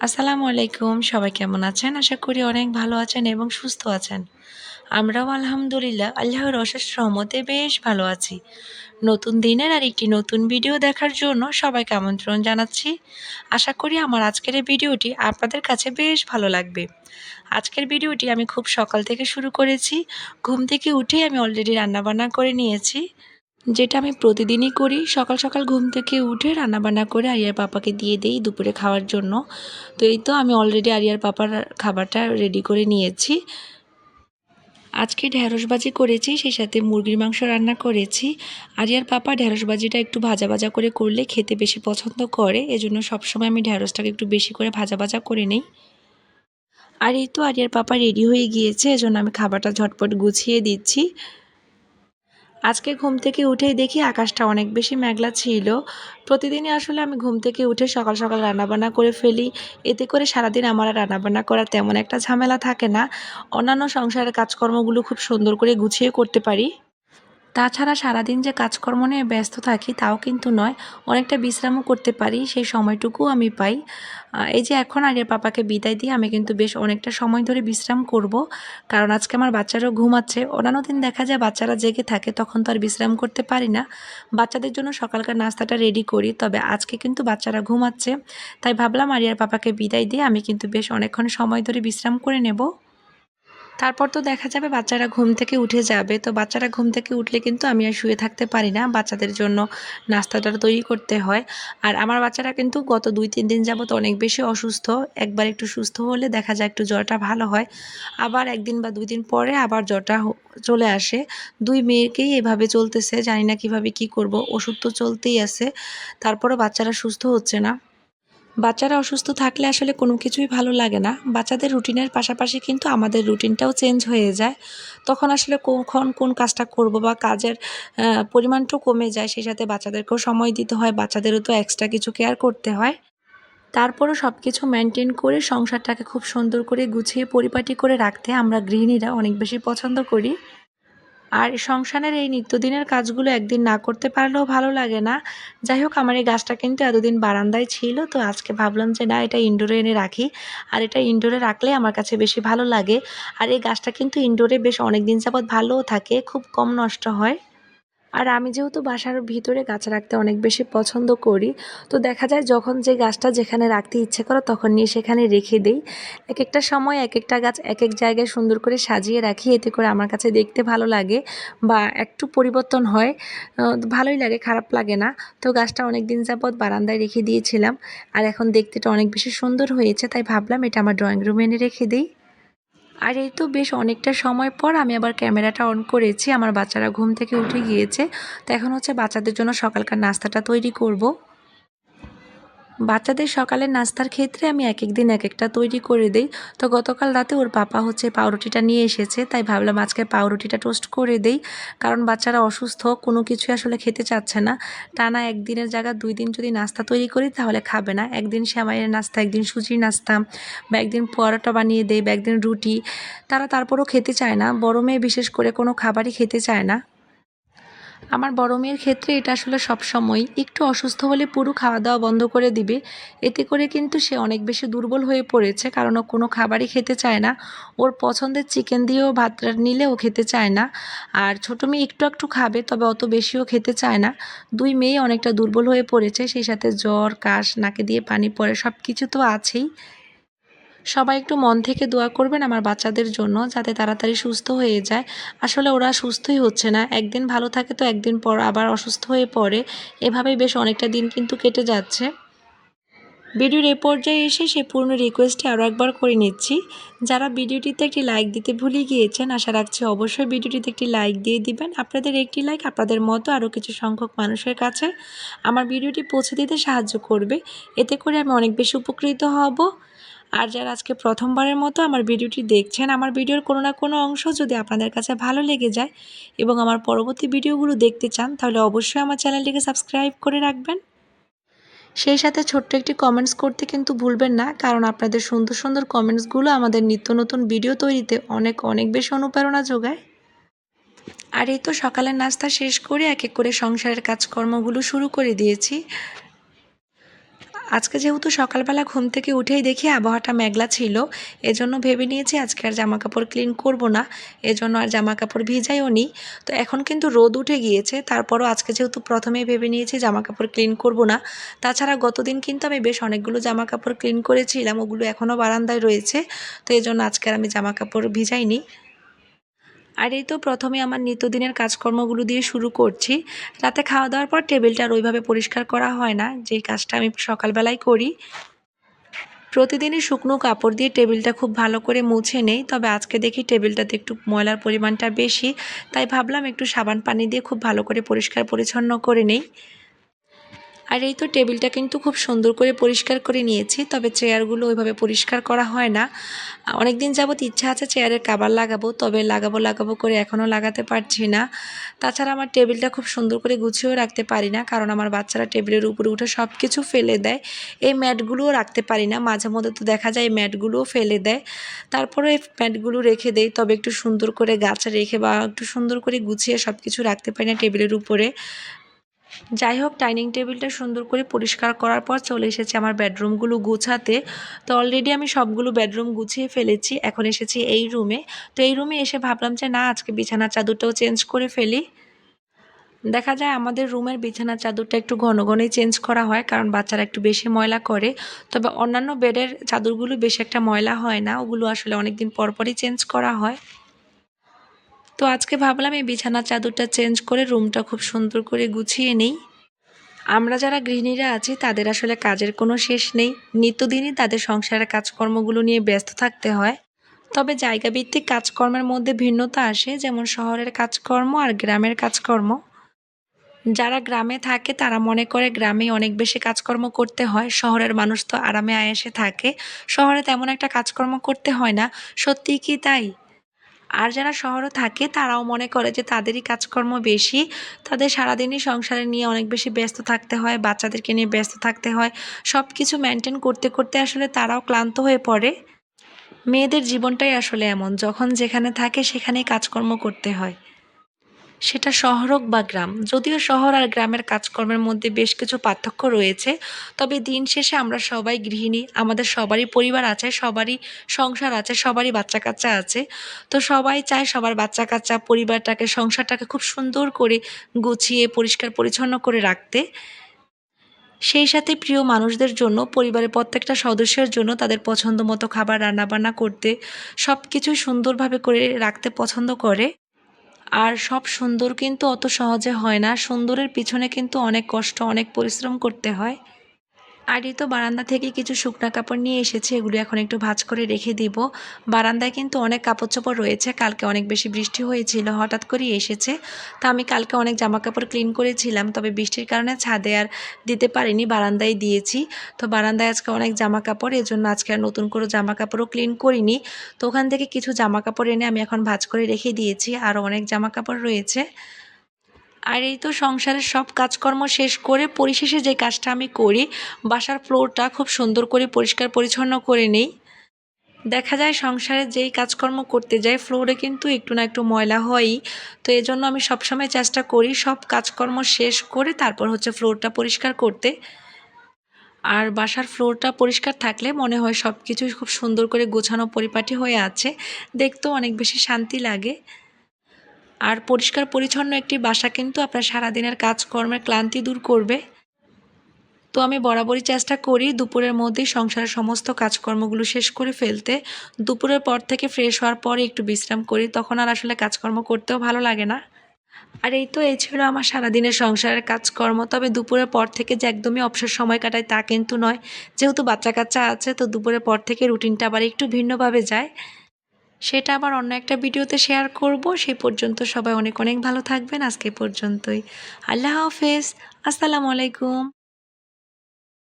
আসসালামু আলাইকুম, সবাই কেমন আছেন? আশা করি অনেক ভালো আছেন এবং সুস্থ আছেন। আমরাও আলহামদুলিল্লাহ, আল্লাহর অশেষ রহমতে বেশ ভালো আছি। নতুন দিনের আর একটি নতুন ভিডিও দেখার জন্য সবাইকে আমন্ত্রণ জানাচ্ছি। আশা করি আমার আজকের এই ভিডিওটি আপনাদের কাছে বেশ ভালো লাগবে। আজকের ভিডিওটি আমি খুব সকাল থেকে শুরু করেছি। ঘুম থেকে উঠেই আমি অলরেডি রান্নাবান্না করে নিয়েছি। যেটা আমি প্রতিদিনই করি, সকাল সকাল ঘুম থেকে উঠে রান্নাবান্না করে আরিয়ার পাপাকে দিয়ে দিই দুপুরে খাওয়ার জন্য। তো এই তো আমি অলরেডি আরিয়ার পাপার খাবারটা রেডি করে নিয়েছি। আজকে ঢ্যাঁড়সবাজি করেছি, সেই সাথে মুরগির মাংস রান্না করেছি। আরিয়ার পাপা ঢ্যাঁড়সবাজিটা একটু ভাজা ভাজা করে করলে খেতে বেশি পছন্দ করে, এজন্য সবসময় আমি ঢ্যাঁড়সটাকে একটু বেশি করে ভাজা ভাজা করে নিই। আর এই তো আরিয়ার পাপা রেডি হয়ে গিয়েছে, এজন্য আমি খাবারটা ঝটপট গুছিয়ে দিচ্ছি। আজকে ঘুম থেকে উঠেই দেখি আকাশটা অনেক বেশি মেঘলা ছিল। প্রতিদিনই আসলে আমি ঘুম থেকে উঠে সকাল সকাল রান্নাবান্না করে ফেলি। এতে করে সারাদিন আমার আর রান্নাবান্না করার তেমন একটা ঝামেলা থাকে না। অন্যান্য সংসারের কাজকর্মগুলো খুব সুন্দর করে গুছিয়ে করতে পারি। তাছাড়া সারাদিন যে কাজকর্ম নিয়ে ব্যস্ত থাকি তাও কিন্তু নয়, অনেকটা বিশ্রামও করতে পারি, সেই সময়টুকু আমি পাই। এই যে এখন আগের পাপাকে বিদায় দিয়ে আমি কিন্তু বেশ অনেকটা সময় ধরে বিশ্রাম করব, কারণ আজকে আমার বাচ্চারাও ঘুমাচ্ছে অন্যান্য দিন দেখা যায় বাচ্চারা জেগে থাকে, তখন তো আর বিশ্রাম করতে পারি না। বাচ্চাদের জন্য সকালকার নাস্তাটা রেডি করি, তবে আজকে কিন্তু বাচ্চারা ঘুমাচ্ছে। তাই ভাবলাম আরিয়ার পাপাকে বিদায় দিয়ে আমি কিন্তু বেশ অনেকক্ষণ সময় ধরে বিশ্রাম করে নেব। তারপর তো দেখা যাবে বাচ্চারা ঘুম থেকে উঠে যাবে। তো বাচ্চারা ঘুম থেকে উঠলে কিন্তু আমি আর শুয়ে থাকতে পারি না। বাচ্চাদের জন্য নাস্তাটা তৈরি করতে হয়। আর আমার বাচ্চারা কিন্তু গত দুই, তিন দিন যাবত অনেক বেশি অসুস্থ। একবার একটু সুস্থ হলে দেখা যায় একটু জ্বরটা ভালো হয়। আবার একদিন বা দুই দিন পরে আবার জ্বরটা চলে আসে। দুই মেয়েকেই এভাবে চলতেছে। জানি না কীভাবে কি করব। ওষুধ তো চলতেই আছে। তারপরও বাচ্চারা সুস্থ হচ্ছে না। বাচ্চারা অসুস্থ থাকলে আসলে কোনো কিছুই ভালো লাগে না। বাচ্চাদের রুটিনের পাশাপাশি কিন্তু আমাদের রুটিনটাও চেঞ্জ হয়ে যায়। তখন আসলে কখন কোন কাজটা করব বা কাজের পরিমাণটাও কমে যায়, সেই সাথে বাচ্চাদেরকেও সময় দিতে হয়, বাচ্চাদেরও তো এক্সট্রা কিছু কেয়ার করতে হয়। তারপরও সব কিছু মেনটেন করে সংসারটাকে খুব সুন্দর করে গুছিয়ে পরিপাটি করে রাখতে আমরা গৃহিণীরা অনেক বেশি পছন্দ করি। আর সংসারের এই নিত্যদিনের কাজগুলো একদিন না করতে পারলেও ভালো লাগে না। যাই হোক, আমার এই গাছটা কিন্তু এতদিন বারান্দায় ছিল, তো আজকে ভাবলাম যে না, এটা ইনডোরে এনে রাখি। আর এটা ইনডোরে রাখলে আমার কাছে বেশি ভালো লাগে। আর এই গাছটা কিন্তু ইনডোরে বেশ অনেক দিন যাবৎ ভালোও থাকে, খুব কম নষ্ট হয়। আর আমি যেহেতু বাসার ভিতরে গাছ রাখতে অনেক বেশি পছন্দ করি, তো দেখা যায় যখন যে গাছটা যেখানে রাখতে ইচ্ছে করো তখন নিয়ে সেখানে রেখে দিই। এক একটা সময় এক একটা গাছ এক এক জায়গায় সুন্দর করে সাজিয়ে রাখি, এতে করে আমার কাছে দেখতে ভালো লাগে বা একটু পরিবর্তন হয়। ভালোই লাগে, খারাপ লাগে না। তো গাছটা অনেক দিন যাবৎ বারান্দায় রেখে দিয়েছিলাম, আর এখন দেখতেটা অনেক বেশি সুন্দর হয়েছে, তাই ভাবলাম এটা আমার ড্রয়িং রুমে এনে রেখে দিই। আর এই তো বেশ অনেকটা সময় পর আমি আবার ক্যামেরাটা অন করেছি। আমার বাচ্চারা ঘুম থেকে উঠে গিয়েছে। তো এখন হচ্ছে বাচ্চাদের জন্য সকালকার নাস্তাটা তৈরি করব। বাচ্চাদের সকালের নাস্তার ক্ষেত্রে আমি এক এক দিন এক একটা তৈরি করে দিই। তো গতকাল রাতে ওর পাপা হচ্ছে পাউরুটিটা নিয়ে এসেছে, তাই ভাবলাম আজকে পাউরুটিটা টোস্ট করে দেই। কারণ বাচ্চারা অসুস্থ, কোনো কিছুই আসলে খেতে চাচ্ছে না। টানা একদিনের জায়গা দুই দিন যদি নাস্তা তৈরি করি তাহলে খাবে না। একদিন শ্যামাইয়ের নাস্তা, একদিন সুজির নাস্তা, বা একদিন পরোটা বানিয়ে দেয় বা একদিন রুটি। তারা তারপরও খেতে চায় না। বড় মেয়ে বিশেষ করে কোনো খাবারই খেতে চায় না। আমার বড় মেয়ের ক্ষেত্রে এটা আসলে সবসময় একটু অসুস্থ হলে পুরো খাওয়া দাওয়া বন্ধ করে দিবে। এতে করে কিন্তু সে অনেক বেশি দুর্বল হয়ে পড়েছে, কারণ ও কোনো খাবারই খেতে চায় না। ওর পছন্দের চিকেন দিয়েও ভাত নিলে ও খেতে চায় না। আর ছোটো মেয়ে একটু একটু খাবে, তবে অত বেশিও খেতে চায় না। দুই মেয়ে অনেকটা দুর্বল হয়ে পড়েছে, সেই সাথে জ্বর, কাশ, নাকে দিয়ে পানি পড়ে সব কিছু তো আছেই। সবাই একটু মন থেকে দোয়া করবেন আমার বাচ্চাদের জন্য যাতে তাড়াতাড়ি সুস্থ হয়ে যায়। আসলে ওরা সুস্থই হচ্ছে না। একদিন ভালো থাকে তো একদিন পর আবার অসুস্থ হয়ে পড়ে। এভাবেই বেশ অনেকটা দিন কিন্তু কেটে যাচ্ছে। ভিডিওর এ পর্যায়ে এসে সে পূর্ণ রিকোয়েস্টটি আরও একবার করে নিচ্ছি। যারা ভিডিওটিতে একটি লাইক দিতে ভুলে গিয়েছেন, আশা রাখছি অবশ্যই ভিডিওটিতে একটি লাইক দিয়ে দিবেন। আপনাদের একটি লাইক আপনাদের মতো আরও কিছু সংখ্যক মানুষের কাছে। আমার ভিডিওটি পৌঁছে দিতে সাহায্য করবে। এতে করে আমি অনেক বেশি উপকৃত হব। আর যারা আজকে প্রথমবারের মতো আমার ভিডিওটি দেখছেন, আমার ভিডিওর কোনো না কোনো অংশ যদি আপনাদের কাছে ভালো লেগে যায় এবং আমার পরবর্তী ভিডিওগুলো দেখতে চান, তাহলে অবশ্যই আমার চ্যানেলটিকে সাবস্ক্রাইব করে রাখবেন। সেই সাথে ছোট্ট একটি কমেন্টস করতে কিন্তু ভুলবেন না, কারণ আপনাদের সুন্দর সুন্দর কমেন্টসগুলো আমাদের নিত্য নতুন ভিডিও তৈরিতে অনেক অনেক বেশি অনুপ্রেরণা যোগায়। আর এই তো সকালের নাস্তা শেষ করে এক এক করে সংসারের কাজকর্মগুলো শুরু করে দিয়েছি। আজকে যেহেতু সকালবেলা ঘুম থেকে উঠেই দেখি আবহাওয়াটা মেঘলা ছিল, এজন্য ভেবে নিয়েছি আজকে আর জামা কাপড় ক্লিন করব না, এজন্য আর জামা কাপড় ভিজাইও নি। তো এখন কিন্তু রোদ উঠে গিয়েছে, তারপরও আজকে যেহেতু প্রথমেই ভেবে নিয়েছি জামা কাপড় ক্লিন করব না, তাছাড়া গতদিন কিন্তু আমি বেশ অনেকগুলো জামা কাপড় ক্লিন করেছিলাম, ওগুলো এখনও বারান্দায় রয়েছে, তো এই জন্য আজকে আর আমি জামা কাপড় ভিজাইনি। আর এই তো প্রথমে আমার নিত্যদিনের কাজকর্মগুলো দিয়ে শুরু করছি। রাতে খাওয়া দাওয়ার পর টেবিলটা আর ওইভাবে পরিষ্কার করা হয় না। যেই কাজটা আমি সকালবেলায় করি। প্রতিদিনই শুকনো কাপড় দিয়ে টেবিলটা খুব ভালো করে মুছে নেই। তবে আজকে দেখি টেবিলটাতে একটু ময়লার পরিমাণটা বেশি। তাই ভাবলাম একটু সাবান পানি দিয়ে খুব ভালো করে পরিষ্কার পরিচ্ছন্ন করে নেই। আর এই তো টেবিলটা কিন্তু খুব সুন্দর করে পরিষ্কার করে নিয়েছি, তবে চেয়ারগুলো ওইভাবে পরিষ্কার করা হয় না। অনেক দিন যাবত ইচ্ছা আছে চেয়ারের কাবার লাগাবো, তবে লাগাবো লাগাবো করে এখনও লাগাতে পারছি না। তাছাড়া আমার টেবিলটা খুব সুন্দর করে গুছিয়েও রাখতে পারি না, কারণ আমার বাচ্চারা টেবিলের উপরে উঠে সব কিছু ফেলে দেয়। এই ম্যাটগুলোও রাখতে পারি না, মাঝে মধ্যে তো দেখা যায় ম্যাটগুলোও ফেলে দেয়। তারপরে এই ম্যাটগুলো রেখে দেই, তবে একটু সুন্দর করে গাছ রেখে বা একটু সুন্দর করে গুছিয়ে সব কিছু রাখতে পারি না টেবিলের উপরে। যাই হোক, ডাইনিং টেবিলটা সুন্দর করে পরিষ্কার করার পর চলে এসেছে আমার বেডরুমগুলো গুছাতে। তো অলরেডি আমি সবগুলো বেডরুম গুছিয়ে ফেলেছি, এখন এসেছি এই রুমে। তো এই রুমে এসে ভাবলাম যে, না, আজকে বিছানার চাদরটাও চেঞ্জ করে ফেলি। দেখা যায় আমাদের রুমের বিছানার চাদরটা একটু ঘন ঘনই চেঞ্জ করা হয়, কারণ বাচ্চারা একটু বেশি ময়লা করে। তবে অন্যান্য বেডের চাদরগুলো বেশি একটা ময়লা হয় না, ওগুলো আসলে অনেকদিন পরপরই চেঞ্জ করা হয়। তো আজকে ভাবলাম এই বিছানার চাদরটা চেঞ্জ করে রুমটা খুব সুন্দর করে গুছিয়ে নিই। আমরা যারা গৃহিণীরা আছি, তাদের আসলে কাজের কোনো শেষ নেই। নিত্যদিনই তাদের সংসারের কাজকর্মগুলো নিয়ে ব্যস্ত থাকতে হয়। তবে জায়গা ভিত্তিক কাজকর্মের মধ্যে ভিন্নতা আসে, যেমন শহরের কাজকর্ম আর গ্রামের কাজকর্ম। যারা গ্রামে থাকে, তারা মনে করে গ্রামেই অনেক বেশি কাজকর্ম করতে হয়। শহরের মানুষ তো আরামে আয়েসে থাকে। শহরে তেমন একটা কাজকর্ম করতে হয় না। সত্যিই কি তাই? আর যারা শহরে থাকে, তারাও মনে করে যে তাদেরই কাজকর্ম বেশি। তাদের সারাদিনই সংসারে নিয়ে অনেক বেশি ব্যস্ত থাকতে হয়, বাচ্চাদেরকে নিয়ে ব্যস্ত থাকতে হয়। সব কিছু মেনটেন করতে করতে আসলে তারাও ক্লান্ত হয়ে পড়ে। মেয়েদের জীবনটাই আসলে এমন, যখন যেখানে থাকে সেখানেই কাজকর্ম করতে হয়। সেটা শহর হোক বা গ্রাম, যদিও শহর আর গ্রামের কাজকর্মের মধ্যে বেশ কিছু পার্থক্য রয়েছে, তবে দিন শেষে আমরা সবাই গৃহিণী, আমাদের সবারই পরিবার আছে, সবারই সংসার আছে, সবারই বাচ্চা কাচ্চা আছে। তো সবাই চায় সবার বাচ্চা কাচ্চা পরিবারটাকে, সংসারটাকে খুব সুন্দর করে গুছিয়ে, পরিষ্কার, পরিচ্ছন্ন করে রাখতে। সেই সাথে প্রিয় মানুষদের জন্য, পরিবারের প্রত্যেকটা সদস্যের জন্য তাদের পছন্দ মতো খাবার, রান্নাবান্না করতে সব কিছুই সুন্দরভাবে করে রাখতে পছন্দ করে। আর সব সুন্দর কিন্তু অত সহজে হয় না। সুন্দরের পিছনে কিন্তু অনেক কষ্ট, অনেক পরিশ্রম করতে হয়। আর এই তো বারান্দা থেকে কিছু শুকনা কাপড় নিয়ে এসেছে, এগুলো এখন একটু ভাজ করে রেখে দিব। বারান্দায় কিন্তু অনেক কাপড় চোপড় রয়েছে, কালকে অনেক বেশি বৃষ্টি হয়েছিল, হঠাৎ করেই এসেছে। তা আমি কালকে অনেক জামা কাপড় ক্লিন করেছিলাম, তবে বৃষ্টির কারণে ছাদে আর দিতে পারিনি, বারান্দায় দিয়েছি। তো বারান্দায় আজকে অনেক জামা কাপড় এই জন্য আজকে আর নতুন করে জামা কাপড়ও ক্লিন করিনি। তো ওখান থেকে কিছু জামা কাপড় এনে আমি এখন ভাজ করে রেখে দিয়েছি, আরও অনেক জামা কাপড় রয়েছে। আর এই তো সংসারের সব কাজকর্ম শেষ করে পরিশেষে যে কাজটা আমি করি, বাসার ফ্লোরটা খুব সুন্দর করে পরিষ্কার পরিচ্ছন্ন করে নেই। দেখা যায় সংসারে যেই কাজকর্ম করতে যাই ফ্লোরে কিন্তু একটু না একটু ময়লা হয়ই। তো এই জন্য আমি সবসময় চেষ্টা করি সব কাজকর্ম শেষ করে তারপর হচ্ছে ফ্লোরটা পরিষ্কার করতে। আর বাসার ফ্লোরটা পরিষ্কার থাকলে মনে হয় সব কিছুই খুব সুন্দর করে গোছানো পরিপাটি হয়ে আছে, দেখতেও অনেক বেশি শান্তি লাগে। আর পরিষ্কার পরিচ্ছন্ন একটি বাসা কিন্তু আপনার সারাদিনের কাজকর্মের ক্লান্তি দূর করবে। তো আমি বরাবরই চেষ্টা করি দুপুরের মধ্যেই সংসারের সমস্ত কাজকর্মগুলো শেষ করে ফেলতে। দুপুরের পর থেকে ফ্রেশ হওয়ার পরে একটু বিশ্রাম করি, তখন আর আসলে কাজকর্ম করতেও ভালো লাগে না। আর এই তো এই ছিল আমার সারাদিনের সংসারের কাজকর্ম, তবে দুপুরের পর থেকে যে একদমই অবসর সময় কাটায় তা কিন্তু নয়। যেহেতু বাচ্চা কাচ্চা আছে, তো দুপুরের পর থেকে রুটিনটা আবার একটু ভিন্নভাবে যায়। সেটা আবার অন্য একটা ভিডিওতে শেয়ার করব। সেই পর্যন্ত সবাই অনেক অনেক ভালো থাকবেন। আজকে পর্যন্তই। আল্লাহ হাফেজ। আসসালামু আলাইকুম।